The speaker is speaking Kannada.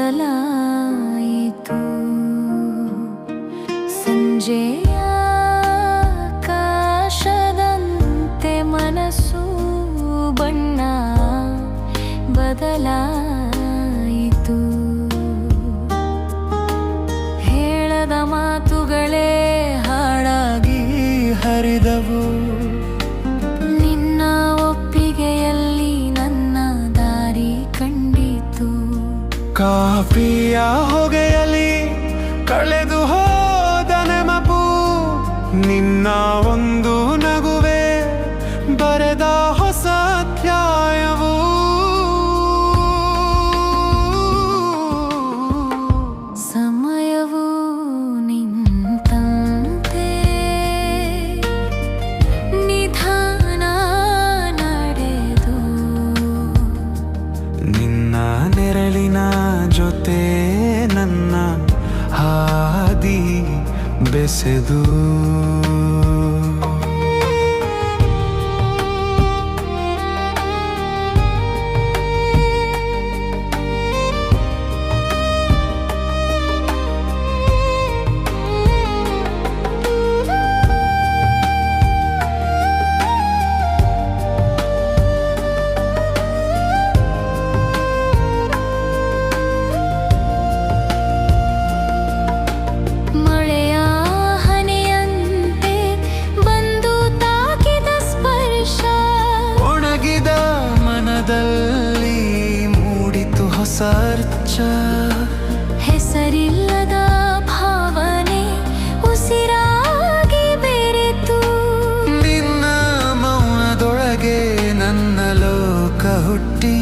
ಬದಲಾಯಿತು. ಸಂಜೆಯ ಆಕಾಶದಂತೆ ಮನಸ್ಸು ಬಣ್ಣ ಬದಲಾ ಕಾಫಿಯ ಹೊಗೆಯಲಿ ಕಳೆದು cabeça ಹೊಸರ್ಚ ಹೆಸರಿಲ್ಲದ ಭಾವನೆ ಉಸಿರಾಗಿ ಬೆರೆತು. ನಿನ್ನ ಮೌನದೊಳಗೆ ನನ್ನ ಲೋಕ ಹುಟ್ಟಿ.